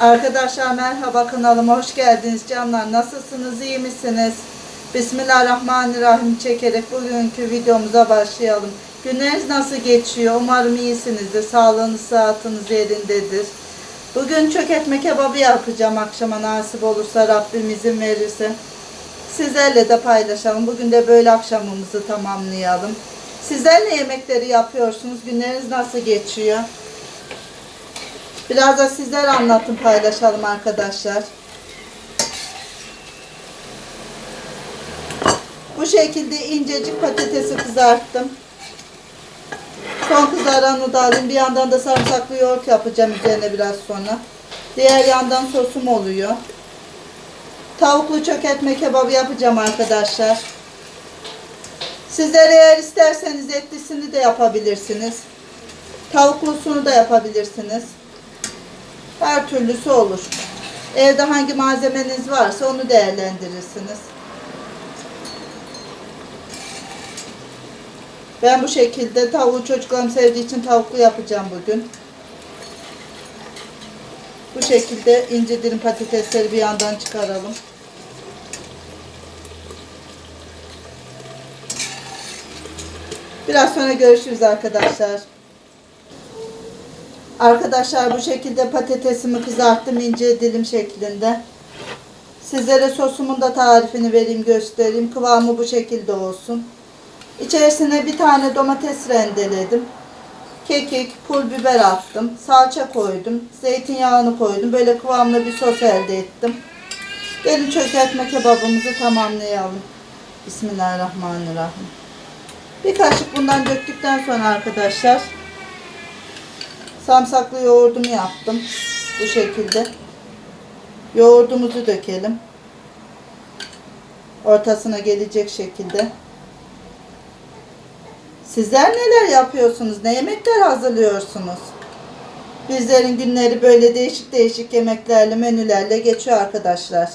Arkadaşlar merhaba kanalıma hoş geldiniz canlar. Nasılsınız? iyi misiniz? Bismillahirrahmanirrahim çekerek bugünkü videomuza başlayalım. Günleriniz nasıl geçiyor? Umarım iyisinizdir. Sağlığınız, sıhhatiniz yerindedir. Bugün çökertme kebabı yapacağım akşama nasip olursa Rabbim izin verirse. Sizlerle de paylaşalım. Bugün de böyle akşamımızı tamamlayalım. Sizler ne yemekleri yapıyorsunuz? Günleriniz nasıl geçiyor? Biraz da sizler anlatın paylaşalım arkadaşlar. Bu şekilde incecik patatesi kızarttım. Son kızaranı da alayım. Bir yandan da sarımsaklı yoğurt yapacağım üzerine biraz sonra. Diğer yandan sosum oluyor. Tavuklu çökertme kebabı yapacağım arkadaşlar. Sizler eğer isterseniz etlisini de yapabilirsiniz. Tavuklusunu da yapabilirsiniz. Her türlüsü olur. Evde hangi malzemeniz varsa onu değerlendirirsiniz. Ben bu şekilde tavuğu çocuklarım sevdiği için tavuklu yapacağım bugün. Bu şekilde ince dilim patatesleri bir yandan çıkaralım. Biraz sonra görüşürüz arkadaşlar. Arkadaşlar bu şekilde patatesimi kızarttım ince dilim şeklinde. Sizlere sosumun da tarifini vereyim göstereyim. Kıvamı bu şekilde olsun. İçerisine bir tane domates rendeledim. Kekik, pul biber attım. Salça koydum. Zeytinyağını koydum. Böyle kıvamlı bir sos elde ettim. Gelin çökertme kebabımızı tamamlayalım. Bismillahirrahmanirrahim. Bir kaşık bundan döktükten sonra arkadaşlar Samsaklı yoğurdumu yaptım. Bu şekilde. Yoğurdumuzu dökelim. Ortasına gelecek şekilde. Sizler neler yapıyorsunuz? Ne yemekler hazırlıyorsunuz? Bizlerin günleri böyle değişik değişik yemeklerle, menülerle geçiyor arkadaşlar.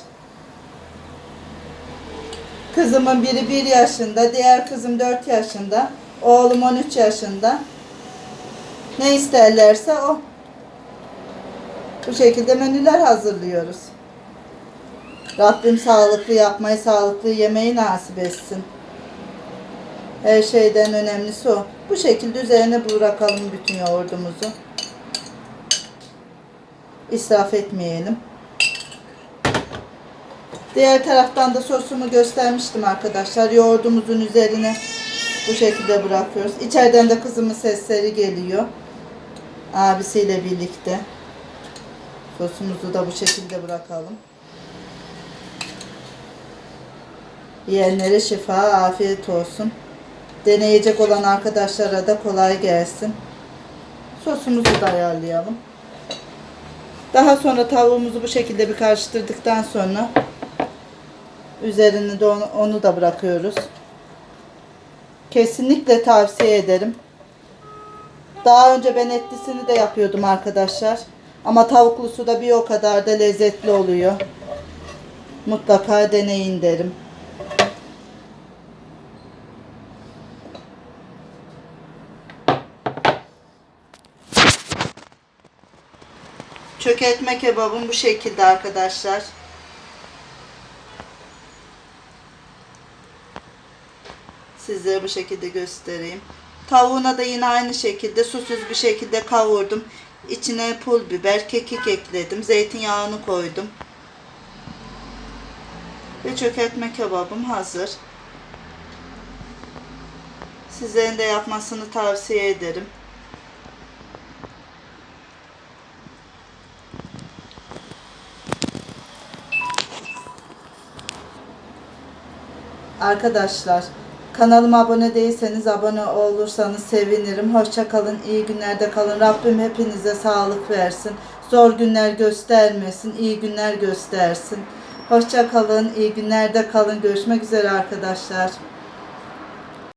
Kızımın biri 1 yaşında, diğer kızım 4 yaşında, oğlum 13 yaşında. Ne isterlerse o. Bu şekilde menüler hazırlıyoruz. Rabbim sağlıklı yapmayı, sağlıklı yemeği nasip etsin. Her şeyden önemlisi o. Bu şekilde üzerine bırakalım bütün yoğurdumuzu. İsraf etmeyelim. Diğer taraftan da sosumu göstermiştim arkadaşlar. Yoğurdumuzun üzerine bu şekilde bırakıyoruz. İçeriden de kızımın sesleri geliyor. Abisiyle birlikte. Sosumuzu da bu şekilde bırakalım. Yiyenlere şifa, afiyet olsun. Deneyecek olan arkadaşlara da kolay gelsin. Sosumuzu da ayarlayalım. Daha sonra tavuğumuzu bu şekilde bir karıştırdıktan sonra üzerine de onu, onu da bırakıyoruz. Kesinlikle tavsiye ederim. Daha önce ben etlisini de yapıyordum arkadaşlar. Ama tavuklusu da bir o kadar da lezzetli oluyor. Mutlaka deneyin derim. Çökertme kebabım bu şekilde arkadaşlar. Sizlere bu şekilde göstereyim. Tavuğuna da yine aynı şekilde susuz bir şekilde kavurdum. İçine pul biber, kekik ekledim. Zeytinyağını koydum. Ve çökertme kebabım hazır. Sizlerin de yapmasını tavsiye ederim. Arkadaşlar kanalıma abone değilseniz abone olursanız sevinirim. Hoşça kalın, iyi günlerde kalın. Rabbim hepinize sağlık versin. Zor günler göstermesin, iyi günler göstersin. Hoşça kalın, iyi günlerde kalın. Görüşmek üzere arkadaşlar.